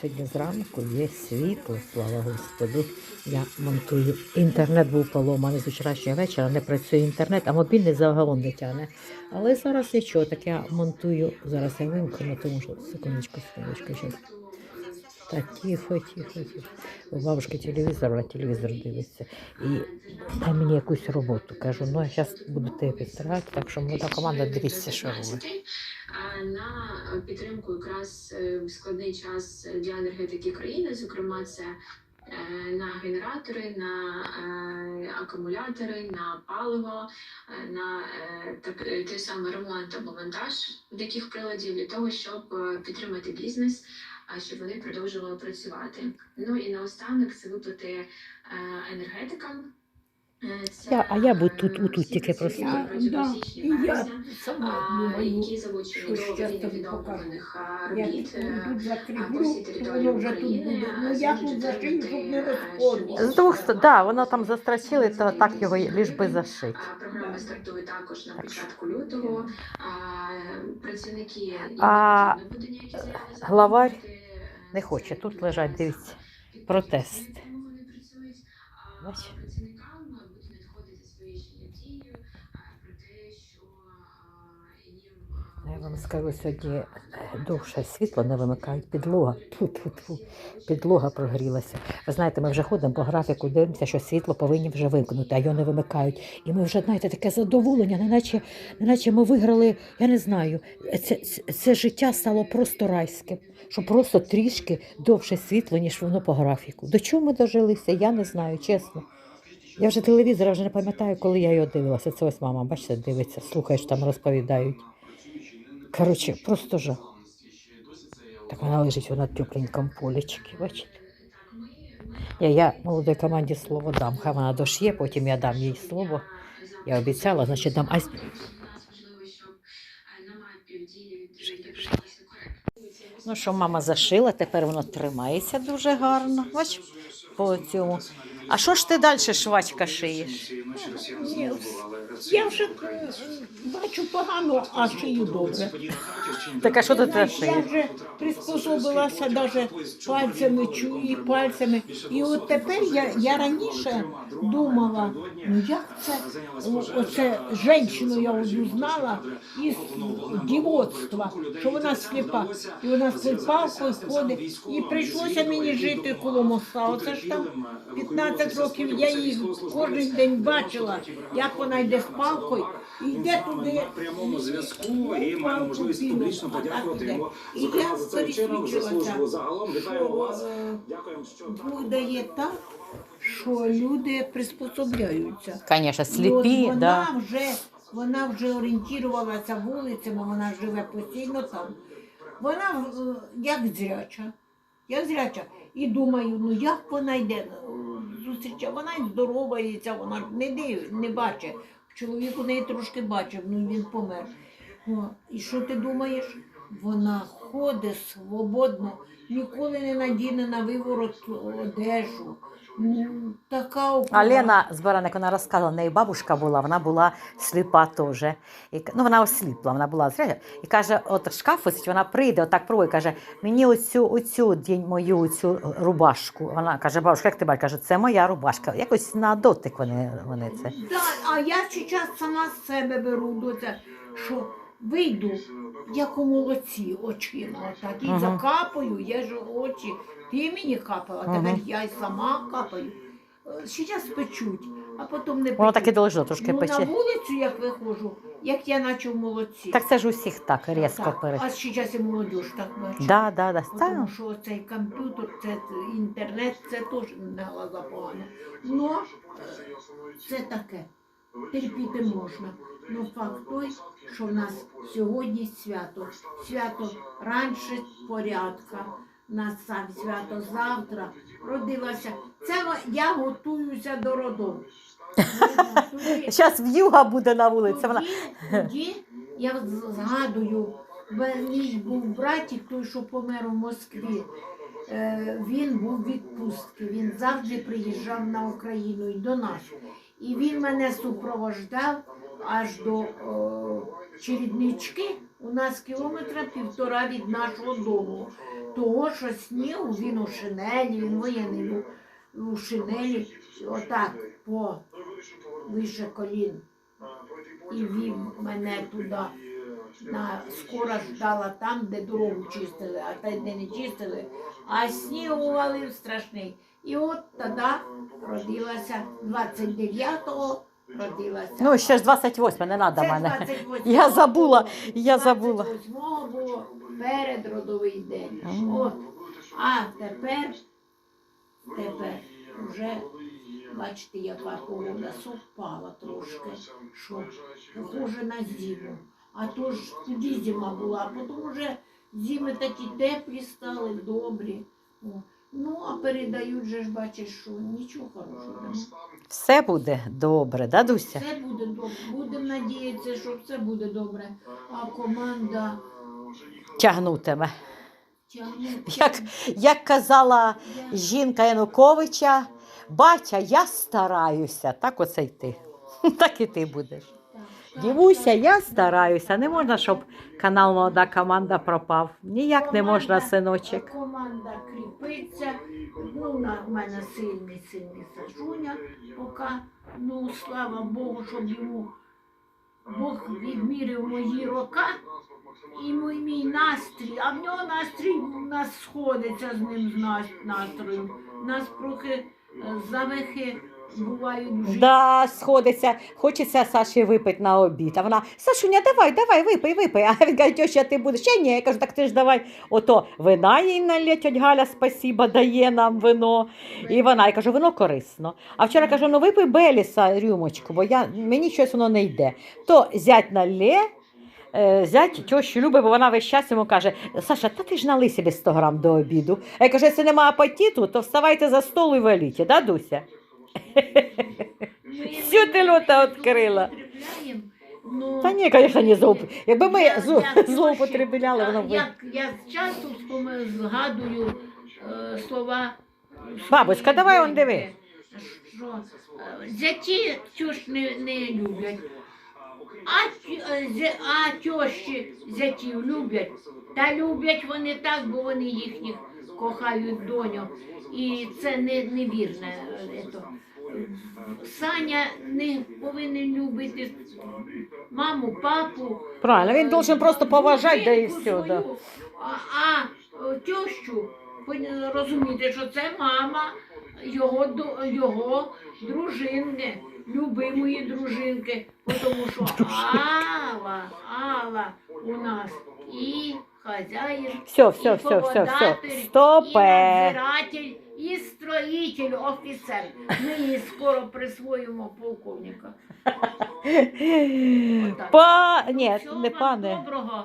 сьогодні зранку є світло, слава Господу. Я монтую. Інтернет був поломаний з вчорашнього вечора, не працює інтернет, а мобільний загалом не тягне. Але зараз нічого, так я монтую. Зараз я вимкну, тому що секундочку, секундочку, щас. Так, тихо, тихо, тихо. У бабушки телевізор, вона телевізор дивиться. І дай мені якусь роботу. Кажу, ну я зараз буду тебе підстригати, так що молода команда дивіться, що робить. на підтримку якраз е, в складний час для енергетики країни. Зокрема, це е, на генератори, на е, акумулятори, на паливо, е, на е, так, е, той самий ремонт або монтаж таких приладів для того, щоб е, підтримати бізнес, а щоб вони продовжували працювати. Ну і наостанок це виплати е, енергетикам. Е, Я- а я би тут, е, отут тільки просто- Я, да, і я сама думаю, що тобі відновлених а, як робіт. е, тут а, по закріплю, то воно вже тут буде. Ну я тут зашию, щоб не е, розходило. З двох сторон, да, воно там застрочили, то так його лиш би зашити. Програма стартує також на початку лютого. А, Працівники їм А главарь е, Не хоче, тут це лежать, дивіться, протест. на Я вам скажу, сьогодні е, довше світло не вимикають, підлога. Тьфу-тьфу-тьфу. Підлога прогрілася. Ви знаєте, ми вже ходимо по графіку, дивимося, що світло повинні вже вимкнути, а його не вимикають. І ми вже, знаєте, таке задоволення, неначе, неначе ми виграли, я не знаю, це, це, життя стало просто райським, що просто трішки довше світло, ніж воно по графіку. До чого ми дожилися, я не знаю, чесно. Я вже телевізора вже не пам'ятаю, коли я його дивилася. Це ось мама, бачите, дивиться, слухає, що там розповідають. Коротше, просто жах. Так вона лежить вона на тепленькому полічки, бачите? Я, я молодій команді слово дам. Хай вона дошє, потім я дам їй слово. Я обіцяла, значить дам. А ну що, мама зашила, тепер воно тримається дуже гарно. Бач, по цьому. А що ж ти далі швачка шиєш? Я вже е, бачу погано, а шию добре. Так а що ти те Я шиєш? вже приспособилася навіть пальцями чую, пальцями. І от тепер я, я раніше думала, ну як це о- оце жінку я одну знала із дівоцтва, що вона сліпа. І вона з цією ходить. І прийшлося мені жити коло моста. Оце ж там 15 років я її кожен день бачила, як вона йде з палкою і йде туди. на прямому зв'язку і маємо можливість публічно подякувати йому І я зокрема за цей вчинок за службу загалом. Вітаємо вас. е, Дякуємо, що Бог дає так, що люди приспособляються. Звісно, І от сліпі, вона вже вона вже орієнтувалася вулицями, вона живе постійно там. Вона е, як зряча, як зряча. І думаю, ну як вона йде зустрічає, вона й здоровається, вона не не бачить. Чоловік у неї трошки бачив, ну він помер. О, і що ти думаєш? Вона ходить свободно, ніколи не надіне на виворот одежу. Така А акуратна. Лена з вона розказала, в неї бабушка була, вона була сліпа теж. І, ну, вона осліпла, вона була зря. І каже, от шкаф висить, вона прийде, отак пробує, каже, мені оцю, оцю день мою оцю рубашку. Вона каже, бабушка, як ти бачиш? Каже, це моя рубашка. Якось на дотик вони, вони це. Да, а я зараз сама з себе беру до це, що вийду, як у молодці очима, так і Ага. закапаю, є ж очі. Ти мені капала, Ага. тепер я й сама капаю. Зараз печуть, а потім не печуть. Воно так і должно трошки ну, на пече. вулицю, як виходжу, як я наче в молодці. Так це ж усіх так різко пере. А зараз і молодь так бачить. Да, да, да. Тому Та, що цей комп'ютер, це інтернет, це теж не глаза погано. Ну, це таке. Терпіти можна. Ну факт той, що в нас сьогодні свято. Свято раніше порядка. На сам свято завтра родилася. Це я готуюся до родов. Зараз в'юга буде на вулиці. Вона... Тоді, тоді я згадую, мій був братик, той, що помер у Москві. Е, Він був у відпустці, він завжди приїжджав на Україну і до нас. І він мене супровождав аж до о, Череднички. У нас кілометра півтора від нашого дому. того, що снігу він у шинелі, він воєнний у шинелі, отак по вище колін. І вів мене туди. На скоро ждала там, де дорогу чистили, а та де не чистили, а сніг увалив страшний. І от тоді родилася 29-го родилася. Ну, ще ж 28, не треба мене. 28-го Я забула, я забула. 28-го було передродовий день. Мгм. От. А тепер, тепер вже, бачите, яка погода совпала трошки, що похоже на зиму. А то ж тоді зима була, а потім вже зими такі теплі стали, добрі. О. Ну, а передають же ж, бачиш, що нічого хорошого. Все буде добре, да, Дуся? Все буде добре. Будемо надіятися, що все буде добре. А команда Тягнутиме. тягне. Як, як казала жінка Януковича, батя, я стараюся. Так оце й ти. Так і ти будеш. Дівуся, я стараюся. Не можна, щоб канал Молода команда пропав. Ніяк не можна, синочок. Команда кріпиться. Ну, в мене сильний, сильний Сашуня поки. Ну, слава Богу, щоб йому Бог відмірив мої роки і мій, мій настрій. А в нього настрій у нас сходиться з ним з нас- настроєм. У нас трохи е, завихи бувають в. Да, сходиться. Хочеться Саші випити на обід. А вона, Сашуня, давай, давай, випий, випий. А він каже, тьоща, ти будеш. Ще ні. Я кажу, так ти ж давай. Ото вина їй налє, тьоть Галя, спасіба, дає нам вино. І вона, я кажу, вино корисно. А вчора кажу, ну випий Беліса рюмочку, бо я, мені щось воно не йде. То зять налє, е, зять тьощу любить, бо вона весь час йому каже, Саша, та ти ж налий собі 100 грам до обіду. А я кажу, якщо немає апетиту, то вставайте за стол і валіть, да, Дуся? Всю ти люта відкрила. ну, Та ні, звісно, не злоуп... Якби ми Я- зло- я злоупотребляли, воно б. Як я часто вспоми- згадую е, слова. Бабуська, давай он диви. доньки, Що е, зяті цю не, не люблять. А, ті- е, зя- а тьощі зятів люблять. Та люблять вони так, бо вони їхніх кохають доню. І це не, невірне. е. Саня не повинен любити маму, папу. Правильно, він должен просто поважати, да і все. Да. А, а тещу розуміти, що це мама його, його дружинки, любимої дружинки. Тому що Алла, Алла у нас і хазяїн, Все, все, і все, все, все. і Стопе. надзиратель, і строїтель, офіцер. Ми її скоро присвоїмо полковника. Па... Ні, Всього не вам пане. Доброго.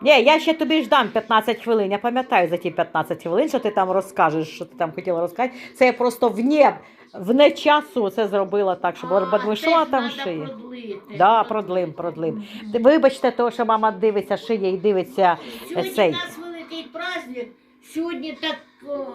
Ні, я ще тобі ж дам 15 хвилин. Я пам'ятаю за ті 15 хвилин, що ти там розкажеш, що ти там хотіла розказати. Це я просто вне, вне часу це зробила так, щоб А, бо що теж там шиє. Да, продлим, продлим. Ти Вибачте, того, що мама дивиться, шиє і дивиться Сьогодні цей. у нас великий праздник. Сьогодні так о,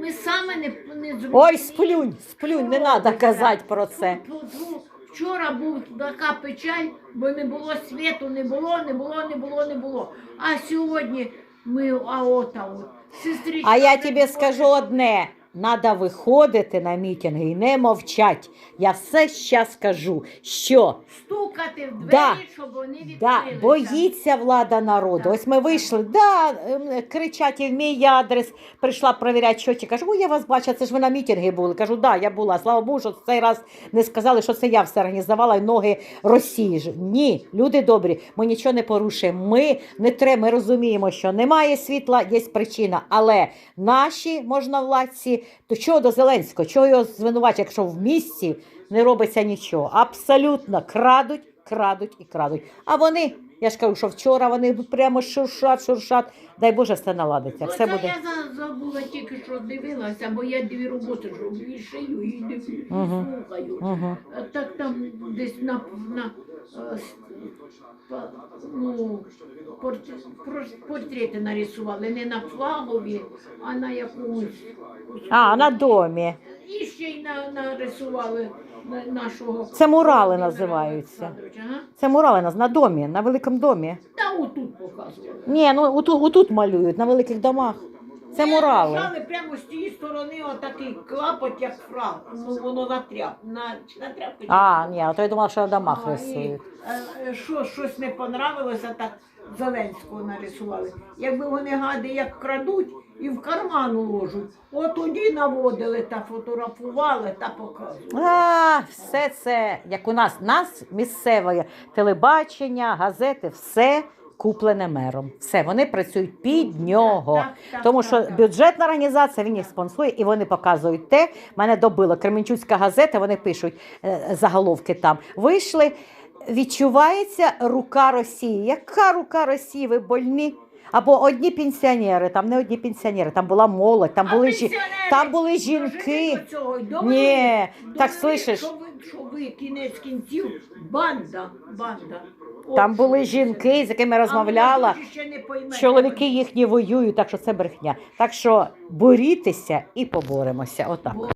ми саме не, не зрозуміли. Ой, сплюнь, сплюнь, не треба казати про це. Фу-фу-фу. Вчора був така печаль, бо не було світу, не було, не було, не було, не було. А сьогодні ми а от, а от. Сестричка, А я тобі скажу одне: треба виходити на мітинги і не мовчать. Я все зараз скажу, що стукати в двері, Да. щоб вони відкрилися. да, боїться влада народу. Так, Ось ми вийшли, да, ем, кричать і в мій адрес. Прийшла перевіряти щоті. Кажу, я вас бачу, це ж ви на мітинги були. Кажу, да, я була. Слава Богу, що цей раз не сказали, що це я все організувала і ноги Росії. Ні, люди добрі, ми нічого не порушуємо. Ми не треба, ми розуміємо, що немає світла, є причина. Але наші можновладці, то чого до Зеленського, чого його звинувачувати, якщо в місті не робиться нічого. Абсолютно крадуть, крадуть і крадуть. А вони, я ж кажу, що вчора вони прямо шуршать, шуршать. Дай Боже, все наладиться. Все це буде. я за- забула тільки, що дивилася, бо я дві роботи роблю, і шию, і Мгм. слухаю. Угу. А Так там десь на, на е, с- па- ну, порт- про- портрети нарисували, не на флагові, а на якомусь. А, на домі. І ще й на, нарисували на- нашого. Це мурали називаються. Ага. Це мурали на, на домі, на великому домі. Та отут показували. Ні, ну отут, отут малюють, на великих домах. Це мурали. Лежали прямо з тієї сторони отакий клапоть, як фраг. Ну воно на тряп. На, чи на тряпку. чи А, ні, а то я думала, що на домах А, і, рисують. е, е, Що, щось не понравилося, так Зеленського нарисували. Якби вони гади як крадуть і в карман уложуть, от тоді наводили та фотографували та показували. А, все це, як у нас, нас місцеве телебачення, газети, все куплене мером. Все, вони працюють під нього. Так, так, Тому так, що так. бюджетна організація він їх спонсує і вони показують те. Мене добило Кременчуцька газета. Вони пишуть е, заголовки там. Вийшли. Відчувається рука Росії. Яка рука Росії? Ви больні? Або одні пенсіонери, там не одні пенсіонери, там була молодь, там були жі... там були жінки. до цього й довели, Ні, так слышиш? Що ви, що ви кінець кінців банда, банда. От Там що були це. жінки, з якими розмовляла. ще не пойме, Чоловіки їхні воюють, так що це брехня. Так що борітеся і поборемося. Отак.